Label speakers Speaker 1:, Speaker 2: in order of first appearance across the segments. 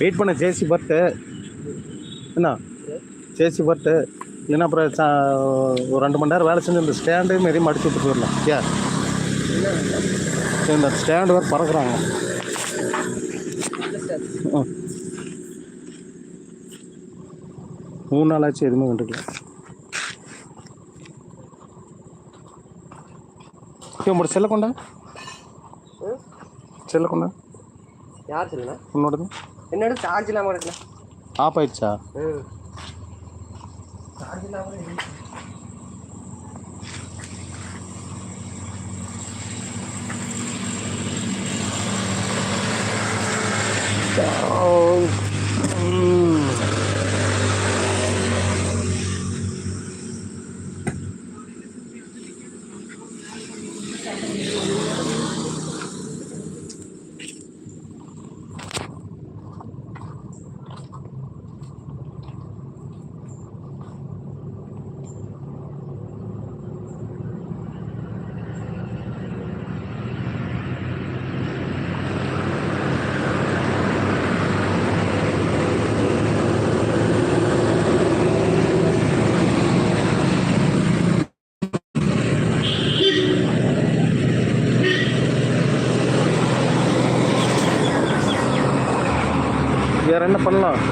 Speaker 1: Wait பண்ண ஜேசி பர்த்து. என்ன? ஜேசி பர்த்து. இல்லைன்னா அப்புறம் ஒரு ரெண்டு மணி நேரம் வேலை செஞ்சு அந்த ஸ்டாண்டு மாரி மடிச்சு விட்டு போயிடலாம் ஏ இந்த ஸ்டாண்டு வேறு பறக்குறாங்க. மூணு நாள் ஆச்சு எதுவுமே கண்டுக்கல. உங்களோட செல்ல கொண்டா? செல்ல கொண்டா?
Speaker 2: யார் சொல்லுண்ணா
Speaker 1: உன்னோடது?
Speaker 2: என்னோட சார்ஜ் இல்லாமல் இருக்குண்ணா
Speaker 1: ஆஃப் ஆயிடுச்சா?
Speaker 2: சார்ஜ் இல்லாமல் இருக்கு
Speaker 1: வேற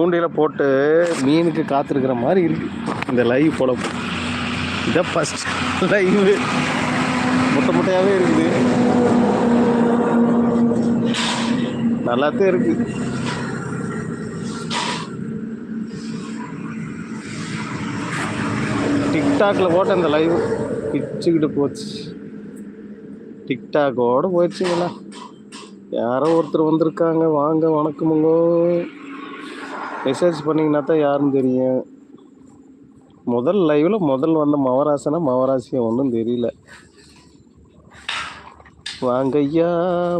Speaker 1: தூண்டில போட்டு மீனுக்கு காத்திருக்கிற மாதிரி இருக்கு. இந்த லைவ் போல இதான் ஃபஸ்ட் லைவ் முட்டை முட்டையாகவே இருக்குது. நல்லாத்தான் இருக்கு. டிக்டாக்ல போட்ட இந்த லைவ் பிச்சுக்கிட்டு போச்சு. டிக்டாக்கோட போயிடுச்சுங்களா? யாரோ ஒருத்தர் வந்திருக்காங்க. வாங்க வணக்கமுங்கோ. மெசேஜ் பண்ணிங்கன்னா தான் யாருன்னு தெரியும். முதல் லைவில் முதல் வந்த மவராசனா மவராசியம் ஒன்றும் தெரியல. வாங்க ஐயா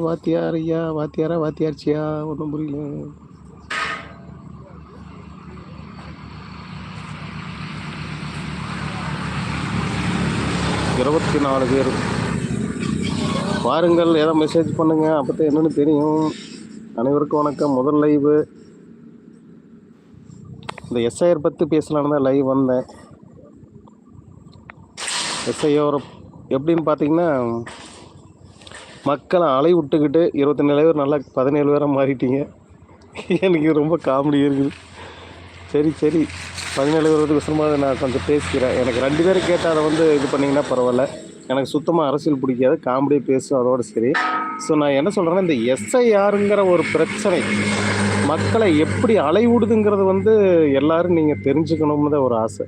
Speaker 1: வாத்தியார் ஐயா வாத்தியாரா வாத்தியார்ச்சியா? ஒன்றும் புரியல. இருபத்தி நாலு பேர். பாருங்கள் ஏதோ மெசேஜ் பண்ணுங்கள் அப்போ தான் தெரியும். அனைவருக்கும் வணக்கம். முதல் லைவு இந்த எஸ்ஐஆர் பற்றி பேசலான்னு தான் லைவ் வந்தேன். எஸ்ஐஆர் எப்படின்னு பார்த்தீங்கன்னா மக்களை அலை விட்டுக்கிட்டு இருபத்தி நாலு பேர் நல்லா பதினேழு பேராக மாறிட்டீங்க. எனக்கு ரொம்ப காமெடி இருக்குது. சரி சரி. பதினேழு பேர் விஷயமாக நான் கொஞ்சம் பேசிக்கிறேன். எனக்கு ரெண்டு பேரும் கேட்டால் அதை வந்து இது பண்ணிங்கன்னா பரவாயில்ல. எனக்கு சுத்தமாக அரசியல் பிடிக்காது. காமெடியாக பேசும் அதோடு சரி. ஸோ நான் என்ன சொல்கிறேன்னா இந்த எஸ்ஐஆருங்கிற ஒரு பிரச்சனை மக்களை எப்படி அலைவிடுதுங்கிறது வந்து எல்லாரும் நீங்கள் தெரிஞ்சுக்கணும்னு தான் ஒரு ஆசை.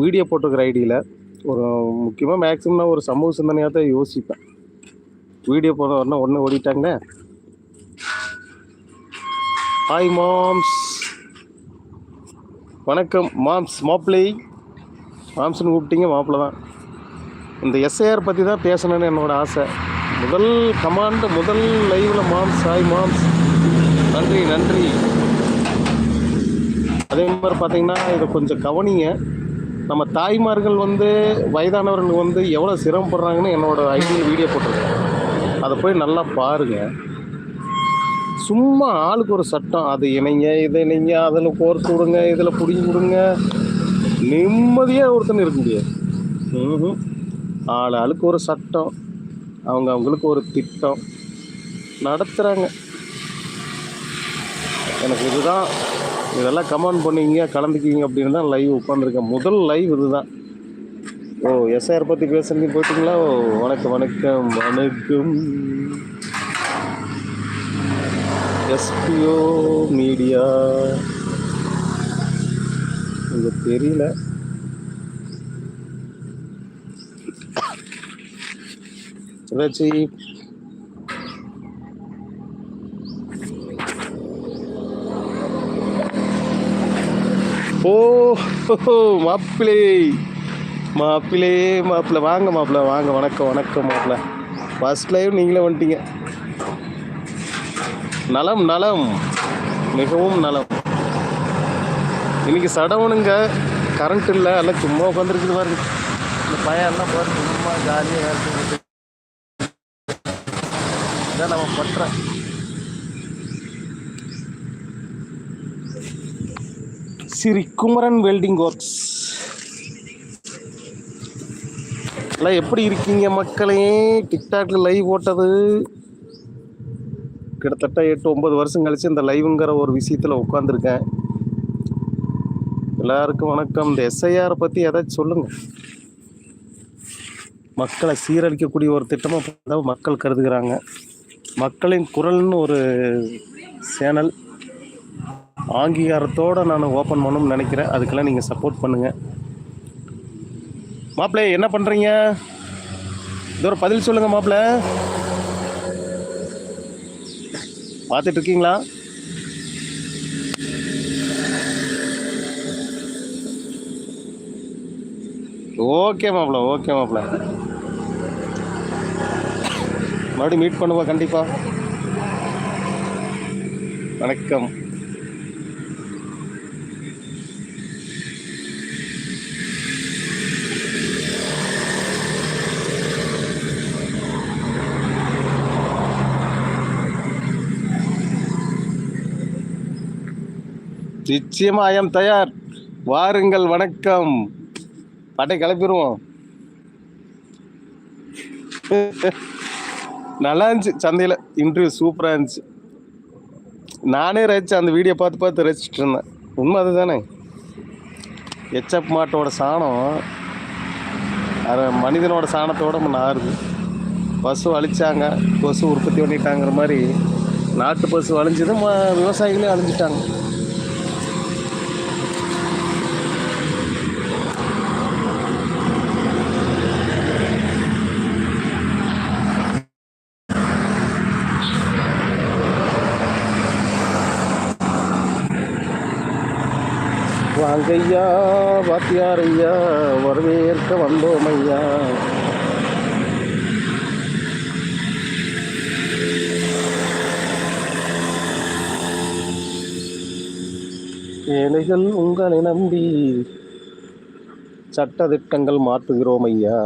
Speaker 1: வீடியோ போட்டிருக்கிற ஐடியில் ஒரு முக்கியமாக மேக்ஸிமம் நான் ஒரு சமூக சிந்தனையாக தான் யோசிப்பேன். வீடியோ போட உடனே ஒன்று ஓடிட்டாங்க ஹாய் மாம்ஸ் வணக்கம் மாம்ஸ் மாப்பிள்ளை. மாம்ஸ்னு கூப்பிட்டீங்க மாப்பிள்ளை தான். இந்த எஸ்ஐஆர் பற்றி தான் பேசணும்னு என்னோட ஆசை. முதல் கமாண்ட் முதல் லைவில் மாம்ஸ் ஹாய் மாம்ஸ். நன்றி நன்றி. அதே மாதிரி பார்த்தீங்கன்னா இதை கொஞ்சம் கவனிங்க. நம்ம தாய்மார்கள் வந்து வயதானவர்கள் வந்து எவ்வளோ சிரமப்படுறாங்கன்னு என்னோட ஐடியில் வீடியோ போட்டிருக்கேன். அதை போய் நல்லா பாருங்கள் சும்மா ஆளுக்கு ஒரு சட்டம் அது இணைங்க இதை இணைங்க அதில் கோர்த்து விடுங்க இதில் பிடிங்கி விடுங்க. நிம்மதியாக ஒருத்தன் இருக்க முடியாது. ஆள் ஆளுக்கு ஒரு சட்டம். அவங்க அவங்களுக்கு ஒரு திட்டம் நடத்துகிறாங்க எனக்கு இதுதான் இதெல்லாம் கமெண்ட் பண்ணுவீங்க கலந்துக்கிங்க அப்படின்னு தான் லைவ் உட்காந்துருக்கேன் முதல் லைவ் இதுதான். ஓ எஸ்ஆர் பற்றி பேசுறீங்க போயிட்டீங்களா? ஓ வணக்கம் வணக்கம் வணக்கம். எஸ்பிஓ மீடியா இங்கே தெரியல. ஏதாச்சும் ஓ oh, மாப்பிளே மாப்பிளே மாப்பிள்ளை வாங்க மாப்பிள்ள. வாங்க வணக்கம் வணக்கம் மாப்பிள்ள. ஃபர்ஸ்ட் லைவ் நீங்களே வந்துட்டீங்க. நலம் நலம். மிகவும் நலம். இன்னைக்கு சடவுனுங்க கரண்ட் இல்லை. எல்லாம் சும்மா உட்காந்துருக்குது பாருங்க. இந்த பையன் எல்லாம் பாருங்க. சும்மா ஜாலியாக இருக்குது இதான் நம்ம பற்ற ஸ்ரீ குமரன் வெல்டிங் ஒர்க்ஸ். எல்லாம் எப்படி இருக்கீங்க மக்களே? டிக்டாக்ல லைவ் போட்டது கிட்டத்தட்ட எட்டு ஒன்பது வருஷம் கழிச்சு இந்த லைவுங்கிற ஒரு விஷயத்தில் உட்காந்துருக்கேன் எல்லாருக்கும் வணக்கம். இந்த எஸ்ஐஆரை பற்றி ஏதாச்சும் சொல்லுங்க. மக்களை சீரழிக்கக்கூடிய ஒரு திட்டமாக மக்கள் கருதுகிறாங்க. மக்களின் குரல்னு ஒரு சேனல். அங்கீகாரத்தோடு நான் ஓப்பன் பண்ணணும்னு நினைக்கிறேன். அதுக்கெல்லாம் நீங்கள் சப்போர்ட் பண்ணுங்கள் மாப்பிள்ளை என்ன பண்ணுறீங்க இதோட பதில் சொல்லுங்கள் மாப்பிள்ளை பார்த்துட்டு இருக்கீங்களா? ஓகே மாப்பிள்ள ஓகே மாப்பிள்ள மறுபடியும் மீட் பண்ணுவோம் கண்டிப்பாக வணக்கம். நிச்சயமா ஐயம் தயார். வாருங்கள் வணக்கம். பாட்டை கிளப்பிடுவோம் நல்லா இருந்துச்சு சந்தையில் இன்டர்வியூ சூப்பராக இருந்துச்சு. நானே ரசிச்சு அந்த வீடியோ பார்த்து பார்த்து ரசிச்சுட்டு இருந்தேன். உண்மை அதுதானே? எச்எப் மாட்டோட சாணம் அது மனிதனோட சாணத்தோட நாறுது பசு அழிச்சாங்க பசு உற்பத்தி பண்ணிட்டாங்கிற மாதிரி நாட்டு பசு அழிஞ்சது ம விவசாயிகளே அழிஞ்சிட்டாங்க. வருகையா வாத்தியாரையா வரவேற்க வந்தோம் ஐயா ஏழைகள் உங்களை நம்பி சட்டத்திட்டங்கள் மாற்றுகிறோம் ஐயா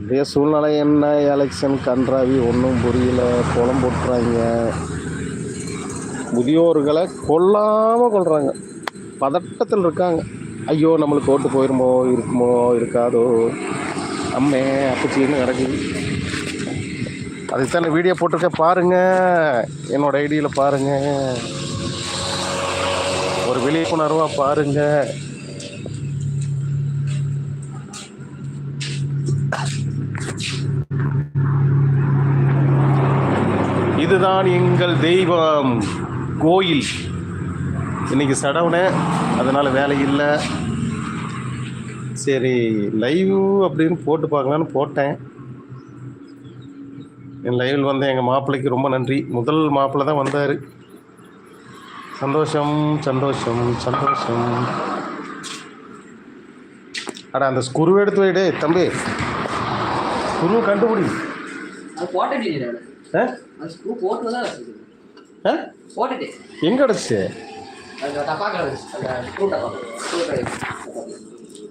Speaker 1: இதே சூழ்நிலை என்ன எலெக்ஷன் கன்றாவி ஒன்றும் புரியல குளம் போட்டுறாங்க. முதியோர்களை கொல்லாமல் கொள்கிறாங்க பதட்டத்தில் இருக்காங்க. ஐயோ நம்மளுக்கு ஓட்டு போயிருமோ இருக்குமோ இருக்காதோ. அம்மே அப்பச்சின்னு கிடக்குது அதுக்கான வீடியோ போட்டிருக்கேன். பாருங்கள் என்னோட ஐடியில் பாருங்கள் ஒரு விழிப்புணர்வாக பாருங்கள் இதுதான் எங்கள் தெய்வம். கோயில். இன்னைக்கு சடவுனே அதனால் வேலை இல்லை. சரி லைவ் அப்படின்னு போட்டு பார்க்கலான்னு போட்டேன். என் லைவில் வந்த எங்கள் மாப்பிள்ளைக்கு ரொம்ப நன்றி. முதல் மாப்பிள்ளை தான் வந்தார். சந்தோஷம் சந்தோஷம் சந்தோஷம். அட அந்த ஸ்குரு எடுத்து வைடே தம்பி. ஸ்குரு கண்டுபிடி.
Speaker 2: போட்டு
Speaker 1: எங்கே கிடச்சி?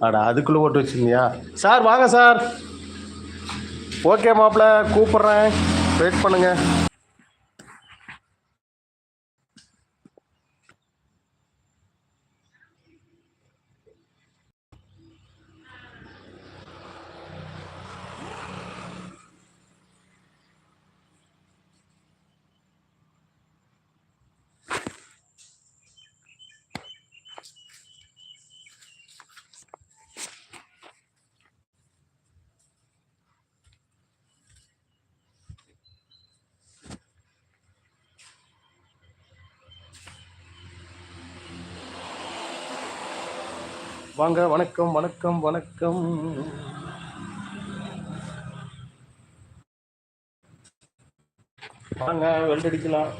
Speaker 1: அட அதுக்குள்ளே போட்டு வச்சிருந்தியா? சார் வாங்க சார். ஓகே மாப்பிள்ள கூப்பிட்றேன். வெயிட் பண்ணுங்க. வாங்க வணக்கம் வணக்கம் வணக்கம். வாங்க வெல்ட் அடிக்கலாம்.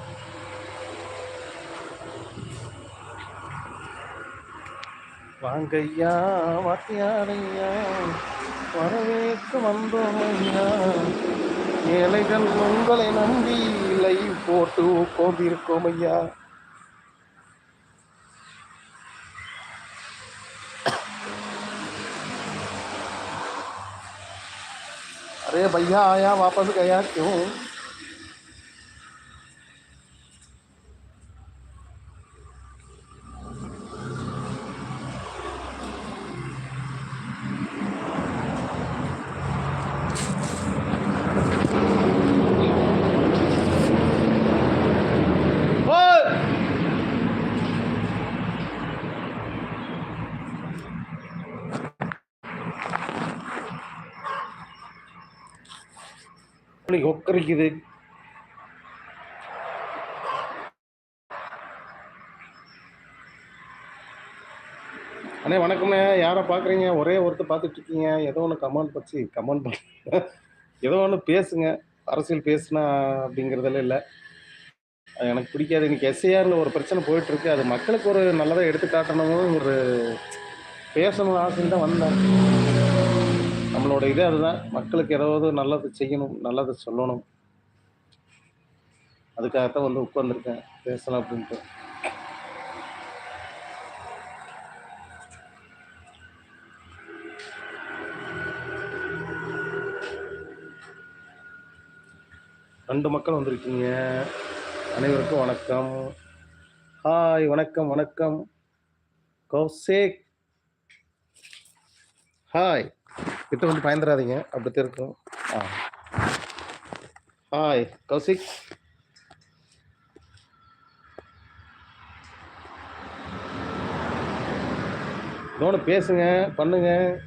Speaker 1: ஐயா வாத்தியாரையா வரவேற்க வந்தோம் ஐயா ஏழைகள் உங்களை நம்பி லைவ் போட்டு உட்கார்ந்திருக்கோம் ஐயா એ ભૈયા અહીંયા વાપસ ગયા કે புலி கொக்கரிக்குது அண்ணே வணக்கம்ண்ணே. யாரை பார்க்குறீங்க? ஒரே ஒருத்தர் பார்த்துட்டு இருக்கீங்க ஏதோ ஒன்று கமெண்ட் பச்சு கமெண்ட் பண்ண ஏதோ ஒன்று பேசுங்க. அரசியல் பேசுனா அப்படிங்கிறதெல்லாம் இல்லை. அது எனக்கு பிடிக்காது. இன்னைக்கு எஸ்ஐஆரில் ஒரு பிரச்சனை போயிட்டுருக்கு. அது மக்களுக்கு ஒரு நல்லதாக எடுத்து காட்டணும் ஒரு பேசணும் ஆசைன்னு தான் வந்தேன். நம்மளோட இதே அதுதான். மக்களுக்கு ஏதாவது நல்லது செய்யணும் நல்லது சொல்லணும். அதுக்காகத்தான் வந்து உட்காந்துருக்கேன் பேசலாம் அப்படின்ட்டு. ரெண்டு மக்கள் வந்திருக்கீங்க. அனைவருக்கும் வணக்கம். ஹாய் வணக்கம் வணக்கம். கௌசேக். ஹாய் கிட்ட வந்து பயந்துடாதீங்க அப்படி இருக்கும். ஆ. ஹாய் கௌசிக். இன்னொன்று பேசுங்க பண்ணுங்க.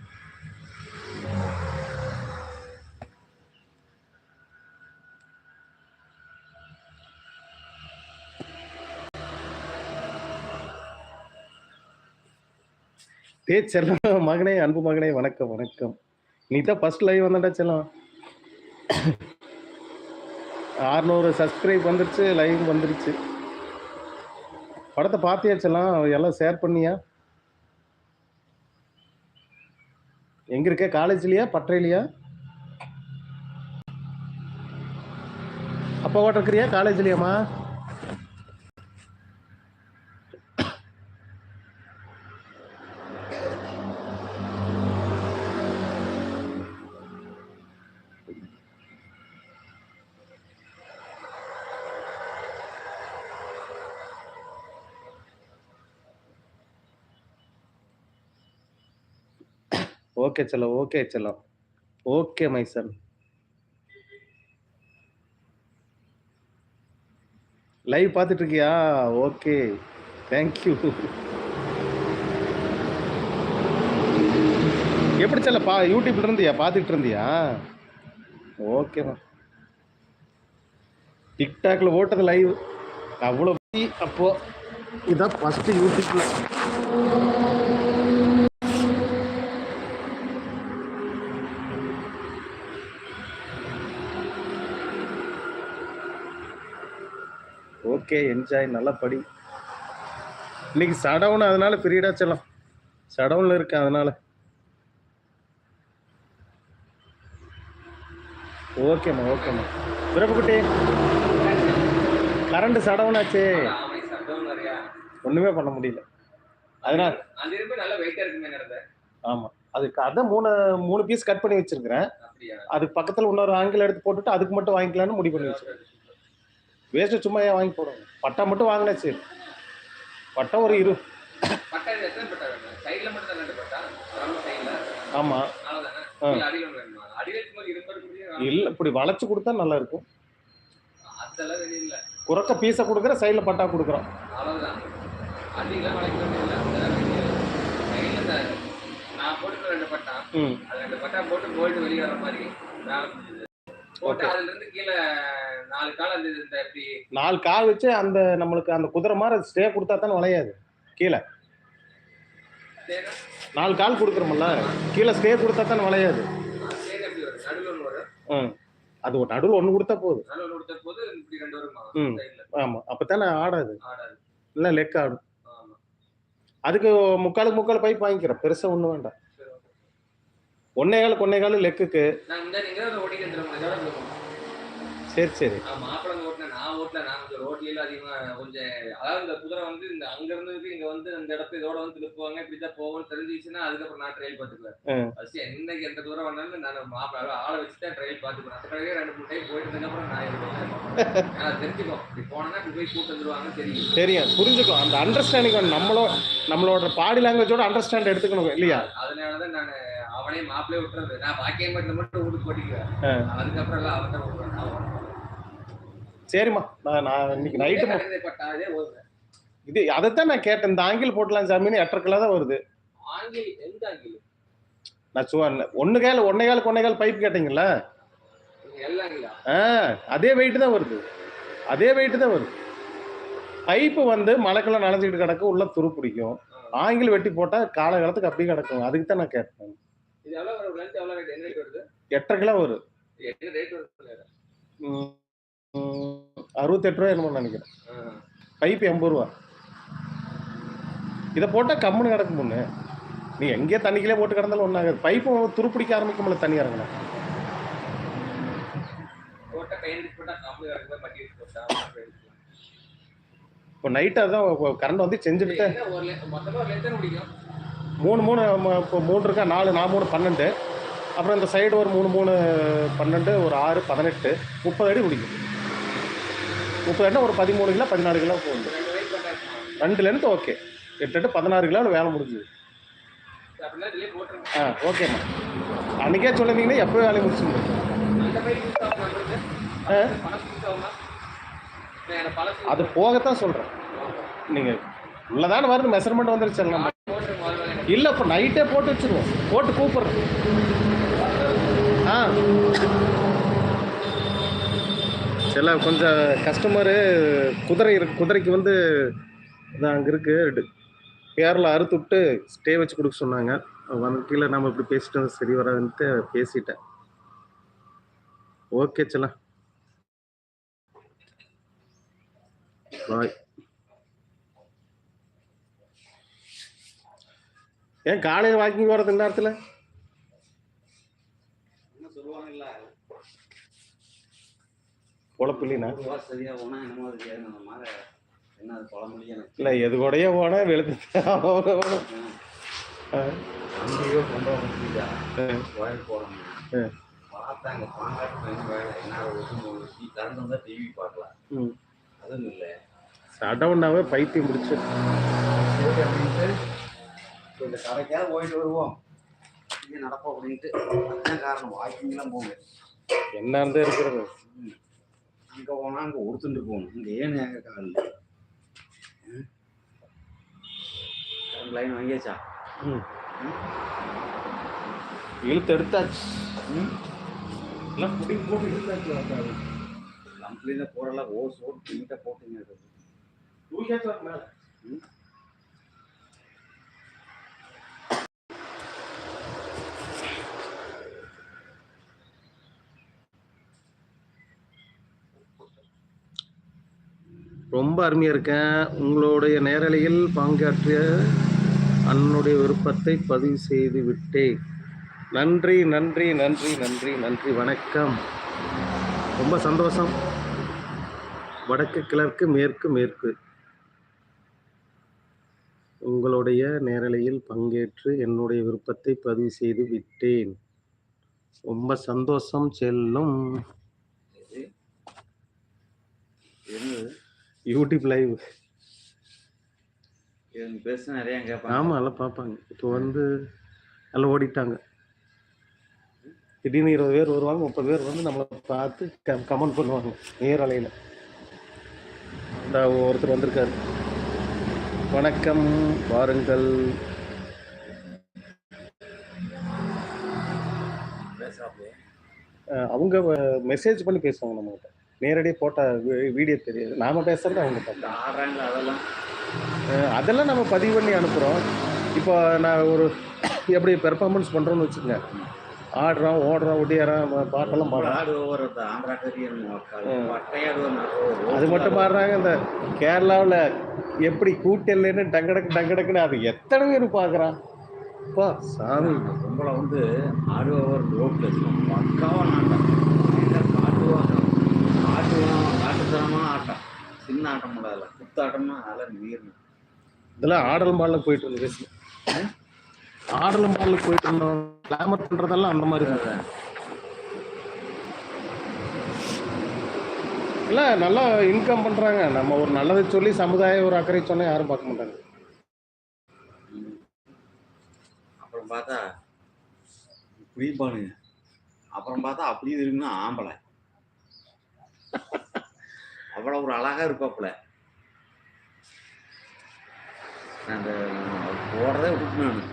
Speaker 1: டே மகனே அன்பு மகனே வணக்கம் வணக்கம். நீ தான் ஃபர்ஸ்ட் லைவ் வந்தடா செல்லம். அறுநூறு சப்ஸ்கிரைப் வந்துருச்சு லைவ் வந்துருச்சு. படத்தை பார்த்தியா செல்லம்? எல்லாம் ஷேர் பண்ணியா? எங்க இருக்க? காலேஜ்லயா பட்றையிலையா அப்பா இருக்கிறியா காலேஜ்லயாமா ஓகே செல்லம் ஓகே செல்லம். ஓகே மை சன் லைவ் பார்த்துட்டு இருக்கியா ஓகே தேங்க்யூ எப்படி செல்ல பா யூடியூப்ல இருந்தியா? பார்த்துட்டு இருந்தியா? ஓகேம்மா டிக்டாக்ல ஓட்டது லைவ் அவ்வளோ அப்போ இதான் ஃபஸ்ட்டு யூடியூப்ல ஓகே என்ஜாய் நல்லா படி. இன்னைக்கு சடவுன் அதனால பீரியடா செல்லம் சடவுன்ல இருக்கேன் அதனால. ஓகேம்மா ஓகேம்மா பிறப்புக்குட்டி கரண்ட் சடவுன் ஆச்சே. ஒண்ணுமே பண்ண முடியல. அதனால. ஆமா. அதுக்கு அதான் மூணு மூணு பீஸ் கட் பண்ணி வச்சிருக்கிறேன். அதுக்கு பக்கத்துல இன்னொரு ஆங்கிள் எடுத்து போட்டுட்டு அதுக்கு மட்டும் வாங்கிக்கலாம்னு முடிவு பண்ணி வச்சிருக்கேன். வேஸ்ட் சும்மா ஏன் வாங்கி போடுங்க பட்டா மட்டும் வாங்கினாச்சு. பட்டா ஒரு இரு
Speaker 2: பட்டா இது எத்தனை பட்டா வேணும்? சைடுல மட்டும் தான் ரெண்டு பட்டா? நம்ம சைடுல
Speaker 1: ஆமா.
Speaker 2: அவ்வளவுதானே?
Speaker 1: ஆ.
Speaker 2: இல்ல
Speaker 1: இப்படி வளைச்சு கொடுத்தா நல்லா இருக்கும். குறைக்க பீஸை கொடுக்குற சைடில் பட்டா கொடுக்குறோம்
Speaker 2: நான் போட்டுக்கிற ரெண்டு பட்டா. ரெண்டு பட்டா போட்டு போல்ட் வெளியே வர மாதிரி. போட்டு அதுல இருந்து கீழே நாலு கால் அந்த இந்த இப்படி
Speaker 1: நாலு கால் வச்சு அந்த நம்மளுக்கு அந்த குதிரை மாதிரி ஸ்டே கொடுத்தா தானே வளையாது. கீழே. நாலு கால் கொடுக்குறோம்ல கீழே ஸ்டே கொடுத்தா தானே வளையாது. அது ஒரு நடுவில் ஒன்று கொடுத்தா போதும். ம். ஆமாம் அப்போ தானே ஆடாது. இல்லை லெக் ஆடும். அதுக்கு முக்காலுக்கு முக்கால் பைப் வாங்கிக்கிறேன் பெருசாக ஒன்றும் வேண்டாம்.
Speaker 2: வந்துடுறோம் இதோட போகணும்
Speaker 1: சரி சரி.
Speaker 2: நான் மாப்பிள்ளை ஓட்டினேன். நான் ஓட்டல. நான் கொஞ்சம் ரோட்ல அதிகமா கொஞ்சம் அதாவது இந்த குதிரை வந்து இந்த அங்க இருந்ததுக்கு இங்க வந்து இந்த இடத்த இதோட வந்து திருப்புவாங்க. இப்படிதான் போவோம்னு தெரிஞ்சிச்சுன்னா அதுக்கப்புறம் நான் ட்ரையல் பாத்துக்குவேன். ஃபர்ஸ்ட் இன்னைக்கு எந்த தூரம் வந்தாலும் நான் மாப்பிள்ளை ஆளை வச்சு தான் ட்ரையல் பாத்துக்குவேன் கடையே ரெண்டு மூணு டைம் போயிட்டு இருந்ததுக்கப்புறம் நான் தெரிஞ்சுக்கோ இப்படி போனேன்னா இப்படி போய் கூட்டு வந்துருவாங்க தெரியும்.
Speaker 1: தெரியும். புரிஞ்சுக்கும். அந்த அண்டர்ஸ்டாண்டிங் நம்மளோ நம்மளோட பாடி லாங்குவேஜோட அண்டர்ஸ்டாண்ட் எடுத்துக்கணும் இல்லையா?
Speaker 2: அதனாலதான் நான் அவனே மாப்பிள்ளையே விட்டுறது. நான் பாக்கியம் மட்டும் மட்டும் வீட்டுக்கு போட்டிக்குவேன்
Speaker 1: ஆ.
Speaker 2: அதுக்கப்புறம் எல்லாம் அவன் ஓட்டுவேன்.
Speaker 1: சரிம்மா. நான் நான் இன்னைக்கு நைட்டு இது அதைத்தான் நான் கேட்டேன். இந்த ஆங்கிள் போட்டலாம் சாமின்னு எட்டரை கிலோ தான் வருது.
Speaker 2: ஆங்கில் எந்த ஆங்கில்?
Speaker 1: நான் சும்மா ஒன்று கால் ஒன்னே கால் ஒன்னே கால் பைப் கேட்டீங்களா
Speaker 2: ஆங்கிலா?
Speaker 1: ஆ அதே வெயிட் தான் வருது. அதே வெயிட் தான் வருது. பைப்பு வந்து மழைக்கெல்லாம் நனைஞ்சிக்கிட்டு கிடக்கும் உள்ள துரு பிடிக்கும். ஆங்கிள் வெட்டி போட்டால் காலகாலத்துக்கு அப்படியே கிடக்கும். அதுக்கு தான் நான் கேட்டேன்.
Speaker 2: இது எவ்வளவு வரும்? லென்த் எவ்வளவு ரேட் என்ன ரேட் வருது?
Speaker 1: எட்டரை கிலோ வரும்.
Speaker 2: என்ன ரேட் வருது
Speaker 1: அறுபத்தெட்டு ரூபா என்னமோ நினைக்கிறேன். பைப் எண்பது ரூபா. இதை போட்டால் கம்முன்னு கிடக்கும் பொண்ணு. நீ எங்கேயே தண்ணிக்கிலே போட்டு கிடந்தாலும் ஒன்றாகாது பைப்பும் துருப்பிடிக்க ஆரம்பிக்கும்ல தண்ணி
Speaker 2: போட்டா
Speaker 1: இப்போ நைட்டு அதான் கரண்ட் வந்து செஞ்சுட்டு மூணு மூணு இப்போ மூணு இருக்கா? நாலு நான் மூணு பன்னெண்டு. அப்புறம் இந்த சைடு ஒரு மூணு மூணு பன்னெண்டு ஒரு ஆறு பதினெட்டு முப்பது அடி பிடிக்கும். முப்பது அடி ஒரு பதிமூணு கிலோ பதினாலு கிலோ போகுது.
Speaker 2: ரெண்டு
Speaker 1: லென்த் ஓகே எட்டு எட்டு பதினாறு கிலோவில் வேலை முடிஞ்சுது. ஆ ஓகேம்மா அன்றைக்கே சொல்லியிருந்தீங்கன்னா எப்போ வேலையை முடிச்சுங்க ஆ. அது போகத்தான் சொல்கிறேன் நீங்கள் உள்ளதான வருது மெஷர்மெண்ட் வந்துருச்சு நம்ம இல்லை இப்போ நைட்டே போட்டு வச்சுருவோம். போட்டு கூப்பிட்றேன். ஆ. சில கொஞ்சம் கஸ்டமரு குதிரை இருக்கு குதிரைக்கு வந்து அங்கே இருக்குது பேரில் அறுத்து விட்டு ஸ்டே வச்சு கொடுக்க சொன்னாங்க. வந்து கீழே நம்ம இப்படி பேசிட்டோம் சரி வராதுன்ட்டு பேசிட்டேன். ஓகே செல்லாம். பாய் ஏன் காலையில் வாக்கிங் போகிறது இந்த நேரத்தில்? பொழப்பு இல்லைண்ணா இல்லை எது கூடயே போனால் வெளுத்து.
Speaker 3: பார்த்தாங்க பாங்காட்டு டிவி பார்க்கலாம் அதுவும் இல்லை.
Speaker 1: சடவுனாவே பைத்தியம் முடிச்சு
Speaker 3: இப்போ இந்த கடைக்காவது போயிட்டு வருவோம். இங்கே நடப்போம் அப்படின்ட்டு அதுதான் காரணம். வாக்கிங்லாம் போங்க
Speaker 1: என்ன இருந்தா இருக்கிறது
Speaker 3: அங்கே போனால் அங்கே ஒருத்துட்டு போகணும். இங்கே ஏன் எங்கள் காலில் லைன் வாங்கியாச்சா?
Speaker 1: ம். இழுத்து எடுத்தாச்சு.
Speaker 3: ம்.
Speaker 1: எல்லாம் குடி போட்டு இழுத்தாச்சு
Speaker 3: கம்ப்ளீட்டாக போடலாம் ஓஸ் ஓட்டு நீட்டாக போட்டுங்க.
Speaker 1: தூக்கியாச்சு மேலே. ரொம்ப அருமையாக இருக்கேன். உங்களுடைய நேரலையில் பங்காற்றிய அன்னுடைய விருப்பத்தை பதிவு செய்து விட்டேன். நன்றி நன்றி நன்றி நன்றி நன்றி வணக்கம். ரொம்ப சந்தோஷம். வடக்கு கிழக்கு மேற்கு மேற்கு. உங்களுடைய நேரலையில் பங்கேற்று என்னுடைய விருப்பத்தை பதிவு செய்து விட்டேன். ரொம்ப சந்தோஷம் செல்லும்.
Speaker 3: என்ன என்னது
Speaker 1: யூடியூப் லைவ்
Speaker 3: பேச நிறைய கேட்பாங்க
Speaker 1: ஆமாம் எல்லாம் பார்ப்பாங்க. இப்போ வந்து எல்லாம் ஓடிட்டாங்க. திடீர்னு இருபது பேர் வருவாங்க முப்பது பேர் வந்து நம்மளை பார்த்து கமெண்ட் பண்ணுவாங்க நேரலையில் இந்த ஒருத்தர் வந்திருக்காரு. வணக்கம் வாருங்கள். அவங்க மெசேஜ் பண்ணி பேசுவாங்க நம்மகிட்ட. நேரடியாக போட்ட வீடியோ தெரியாது. நாம பேசுறது அவங்க பார்ப்பாங்க
Speaker 3: அதெல்லாம்?
Speaker 1: அதெல்லாம் நம்ம பதிவு பண்ணி அனுப்புகிறோம் இப்போ நான் ஒரு எப்படி பெர்ஃபார்மன்ஸ் பண்ணுறோன்னு வச்சுக்கோங்க. ஆடுறோம் ஓடுறோம் ஒடியாரோம் பாட்டெல்லாம் பாடுறோம் அது மட்டும் பாடுறாங்க இந்த கேரளாவில் எப்படி கூட்டல்லைன்னு டங்கடக்கு டங்கடக்குன்னு அது எத்தனை பேர் பார்க்குறான் அப்பா சாமி.
Speaker 3: பொம்பளை வந்து ஆடு ஓவர் ரோட்ல பக்காவா நாட்டம் காட்டுவாங்க காட்டுவான் காட்டுத்தனமான ஆட்டம். சின்ன ஆட்டம் முடியாதுல குத்தாட்டம்னா அதெல்லாம் மீறணும்.
Speaker 1: இதெல்லாம் ஆடல் மாடலுக்கு போயிட்டு இருந்தது பேசி ஆடல் மாடலுக்கு போயிட்டு இருந்தோம். கிளாமர் பண்ணுறதெல்லாம் அந்த மாதிரி தான். இல்லை நல்லா இன்கம் பண்ணுறாங்க நம்ம ஒரு நல்லதை சொல்லி சமுதாய ஒரு அக்கறை சொன்னால் யாரும் பார்க்க மாட்டாங்க.
Speaker 3: அப்புறம் பார்த்தா குடிப்பானுங்க அப்புறம் பார்த்தா அப்படியே இருக்குன்னா ஆம்பளை. அவ்வளோ ஒரு அழகா இருப்பாப்புல. அந்த போடுறதே விட்டுட்டு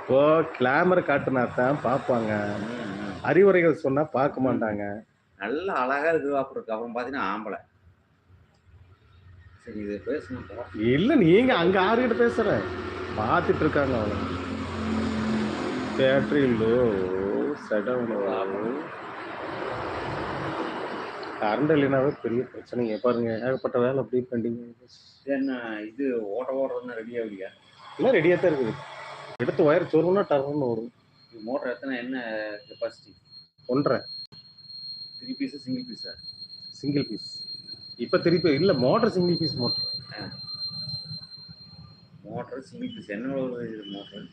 Speaker 1: இப்போ கிளாமர் காட்டுனா தான் பார்ப்பாங்க. அறிவுரைகள் சொன்னால் பார்க்க மாட்டாங்க.
Speaker 3: நல்ல அழகா இருக்குவாப்புல இருக்கு அப்புறம் பார்த்தீங்கன்னா ஆம்பளை. சரி இதை பேசணும்.
Speaker 1: இல்லை நீங்க அங்க ஆறுகிட்ட பேசுற. பார்த்துட்டு இருக்காங்க அவங்க பேட்டரியிலோ சடவுனோ கரண்ட் இல்லைனாவே பெரிய பிரச்சனைங்க. பாருங்க ஏகப்பட்ட வேலை அப்படியே பெண்டிங்
Speaker 3: என்ன இது ஓட்ட ஓடுறதுன்னு ரெடி ஆகலையா?
Speaker 1: எல்லாம் ரெடியாக தான் இருக்குது. எடுத்து ஒயர் சொருன்னா டர்ன்னு வரும்
Speaker 3: இது மோட்டர் எத்தனை என்ன கெப்பாசிட்டி
Speaker 1: ஒன்றரை.
Speaker 3: த்ரீ பீஸு சிங்கிள் பீஸா
Speaker 1: சிங்கிள் பீஸ் இப்போ திருப்பி இல்லை motor single piece motor
Speaker 3: motor single piece என்ன மோட்டர்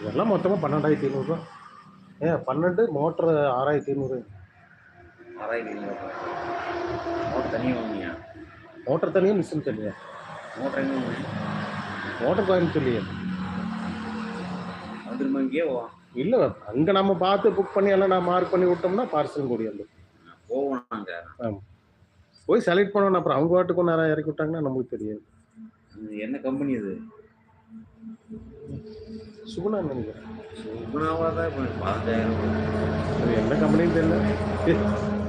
Speaker 1: இதெல்லாம் மொத்தமாக பன்னெண்டாயிரத்தி ஐநூறுரூவா ஏ பன்னெண்டு மோட்டர் ஆறாயிரத்தி ஐநூறு.
Speaker 3: மோட்டர் தனியாக வாங்கியா
Speaker 1: மோட்டர் தனியாக மிஷின் தனியா?
Speaker 3: மோட்டர் எங்கே
Speaker 1: மோட்டர் கோயம்புத்தூர்லையே.
Speaker 3: வந்துருமா இங்கேயே வா
Speaker 1: இல்லை அங்கே நம்ம பார்த்து புக் பண்ணி எல்லாம் நான் மார்க் பண்ணி விட்டோம்னா பார்சல் கூடி வந்து
Speaker 3: போவோம் நாங்கள்
Speaker 1: போய் செலக்ட் பண்ணணும் அப்புறம் அவங்க வாட்டுக்கு நேரம் இறக்கி விட்டாங்கன்னா நமக்கு தெரியாது.
Speaker 3: என்ன கம்பெனி இது?
Speaker 1: சுகுணா நினைக்கிறேன்.
Speaker 3: சுகுணாவாக தான் இப்போ பதினஞ்சாயிரம் ரூபாய்.
Speaker 1: அது எந்த கம்பெனியும் தெரியல.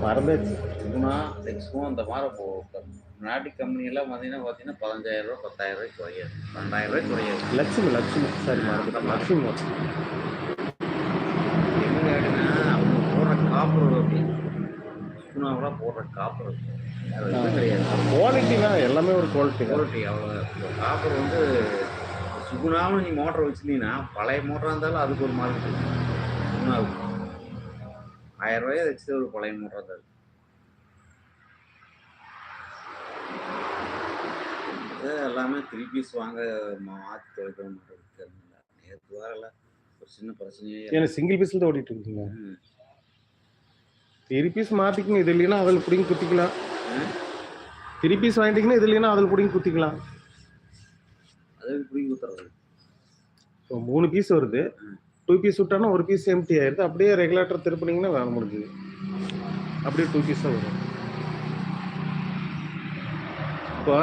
Speaker 1: மறந்தாச்சு.
Speaker 3: சுகுணா டெக்ஸ்கோ அந்த மாதிரி போ நாட்டு கம்பெனி எல்லாம் பார்த்தீங்கன்னா பார்த்தீங்கன்னா பதினஞ்சாயிரம் ரூபா பத்தாயிரம் ரூபாய்க்கு குறையாது. பன்னெண்டாயிரம் ரூபாய்க்கு குறையாது.
Speaker 1: லட்சுமி லட்சுமி. சாரி மறந்துட்டேன். லட்சுமி.
Speaker 3: என்ன கேட்டுன்னா அவங்க போடுற காப்பர் அப்படி சுகுணாவில் போடுற காப்பர் கிடையாது.
Speaker 1: குவாலிட்டி தான் எல்லாமே ஒரு குவாலிட்டி
Speaker 3: குவாலிட்டி அவ்வளோ காப்பர் வந்து சுகுணாவும் நீ மோட்டர் வச்சுருந்தீங்கன்னா பழைய மோட்டராக இருந்தாலும் அதுக்கு ஒரு மார்க்கெட் சுகுணாவுக்கு ஆயிரம் ரூபாய் வச்சு ஒரு பழைய மோட்டராக தான். இது எல்லாமே த்ரீ பீஸ் வாங்க மாற்றி துவைக்கிற மாதிரி நேற்று வரல ஒரு சின்ன பிரச்சனையே
Speaker 1: ஏன்னா சிங்கிள் பீஸில் தான் ஓடிட்டு இருக்கீங்க.
Speaker 3: ம்.
Speaker 1: த்ரீ பீஸ் மாற்றிக்கங்க இது இல்லைன்னா அதில் பிடிங்கி குத்திக்கலாம். த்ரீ பீஸ் வாங்கிட்டீங்கன்னா இது இல்லைன்னா அதில் பிடிங்கி குத்திக்கலாம்.
Speaker 3: அது எப்படி ஊத்துறது.
Speaker 1: இப்போ மூணு பீஸ் வருது. டூ பீஸ் விட்டானா ஒரு பீஸ் எம்டி ஆயிருது அப்படியே ரெகுலேட்டர் திருப்பினீங்கன்னா வேலை முடிஞ்சுது. அப்படியே டூ பீஸ் தான் வரும். இப்போ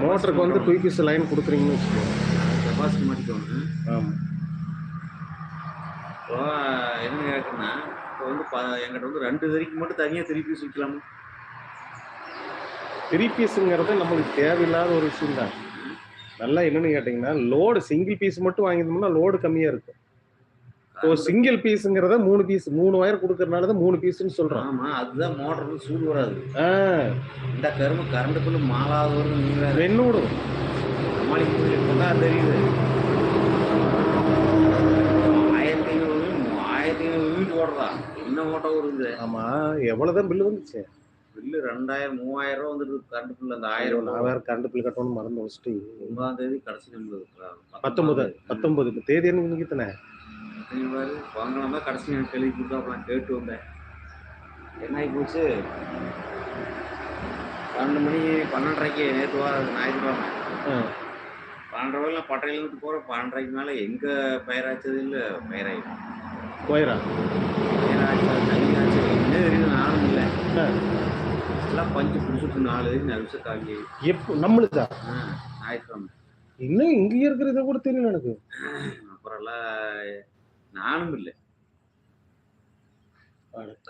Speaker 1: மோட்டருக்கு வந்து டூ பீஸ் லைன் கொடுக்குறீங்கன்னு வச்சுக்கோங்க.
Speaker 3: கெப்பாசிட்டி மாட்டிக்கோங்க.
Speaker 1: ஆமாம்
Speaker 3: இப்போ என்ன கேட்குன்னா இப்போ வந்து ப என்கிட்ட வந்து ரெண்டு தறிக்கு மட்டும் தனியாக த்ரீ பீஸ் விற்கலாமா
Speaker 1: த்ரீ பீஸுங்கிறது நம்மளுக்கு தேவையில்லாத ஒரு விஷயம் தான் நல்லா என்னன்னு கேட்டிங்கன்னா லோடு சிங்கிள் பீஸ் மட்டும் வாங்கியிருந்தோம்னா லோடு கம்மியாக இருக்கும். இப்போ சிங்கிள் பீஸுங்கிறத மூணு பீஸ் மூணு ஒயர் கொடுக்கறனால தான் மூணு பீஸ்ன்னு சொல்கிறோம்
Speaker 3: ஆமாம் அதுதான் மோட்டர் வந்து சூடு வராது. இந்த கரும்பு கரண்ட்டுக்குள்ள மாலாவது வரும் சமாளிக்க முடியும் தான் தெரியுது. ஆயிரத்தி ஐநூறு ஆயிரத்தி ஐநூறு வீட்டு ஓடுறதா என்ன ஓட்டம் வருது
Speaker 1: ஆமாம் எவ்வளோதான் பில்லு வந்துச்சு.
Speaker 3: பில்லு ரெண்டாயிரம் மூவாயிரம் ரூபா வந்துருக்கு கரண்ட் பில்லு அந்த
Speaker 1: ஆயிரம் நான் வேறு கரண்ட் பில் கட்டணும்னு மறந்து வச்சுட்டு
Speaker 3: ஒன்பதாம் தேதி கடைசி நம்மளுக்கு
Speaker 1: பத்தொன்பது பத்தொன்பது. இப்போ தேதி என்ன நினைக்கிறேன்
Speaker 3: வாங்கலாம் தான் கடைசி எனக்கு கேள்வி கொடுத்தா நான் கேட்டு வந்தேன். என்ன ஆகி போச்சு? பன்னெண்டு மணி பன்னெண்டரைக்கு நேற்று வா ஞாயிற்றுக்கிழமை. பன்னெண்டரை வரையில பட்டையிலேருந்து போகிறேன் பன்னெண்டரைக்கு மேலே எங்கே பயிராச்சது இல்லை பயிராயிடும்.
Speaker 1: போயிடா
Speaker 3: பயிராச்சா தண்ணி ஆச்சு என்ன தெரியுது நானும் இல்லை. எல்லாம் பஞ்சு பிடிச்சிட்டு நாலு நரிச காங்கி
Speaker 1: எப்போ? நம்மளுக்கா
Speaker 3: ஞாயிற்றுக்கிழமை.
Speaker 1: இன்னும் இங்கே இருக்கிறத கூட தெரியல எனக்கு.
Speaker 3: அப்புறம் எல்லாம் நானும் இல்லை.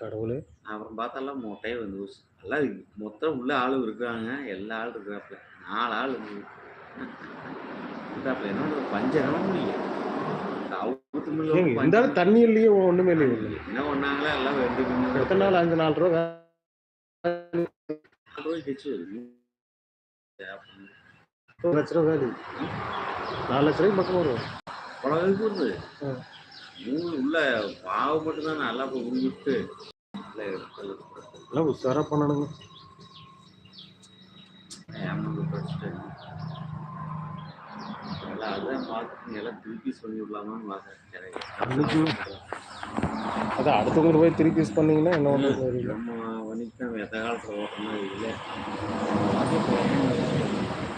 Speaker 1: கடவுளே.
Speaker 3: அப்புறம் பார்த்தாலாம் மொட்டையே வந்து ஊசி. எல்லாம் மொத்தம் உள்ள ஆள் இருக்காங்க. எல்லா ஆள் இருக்கிறாப்புல நாலு ஆள் எடுத்தாப்புல என்ன? பஞ்சரம் முடியும் இந்த
Speaker 1: தண்ணி இல்லையே ஒன்றுமே இல்லையே.
Speaker 3: என்ன பண்ணாங்களோ எல்லாம் ரெண்டு
Speaker 1: நாள்? அஞ்சு நாலு ரூபா. ஒரு லட்ச ரூபா வேலை நாலு லட்ச ரூபாய்க்கு பக்கம் வரும்
Speaker 3: பழகுக்கு வருது மூணு உள்ள பாவம் மட்டும்தான் நல்லா போய் உருவிட்டு
Speaker 1: எல்லாம் உஷாரா பண்ணணுங்க
Speaker 3: ஏமாந்து படிச்சுட்டு எல்லாம் பார்த்து எல்லாம் திருப்பி சொல்லிவிடலாமான்னு
Speaker 1: பார்க்குறேன் அதான் அடுத்தவங்க போய் திருப்பி யூஸ் பண்ணீங்கன்னா என்ன ஒன்று
Speaker 3: நம்ம வணிகம் எத்த காலத்தில் ஓட்டணும் இல்லை.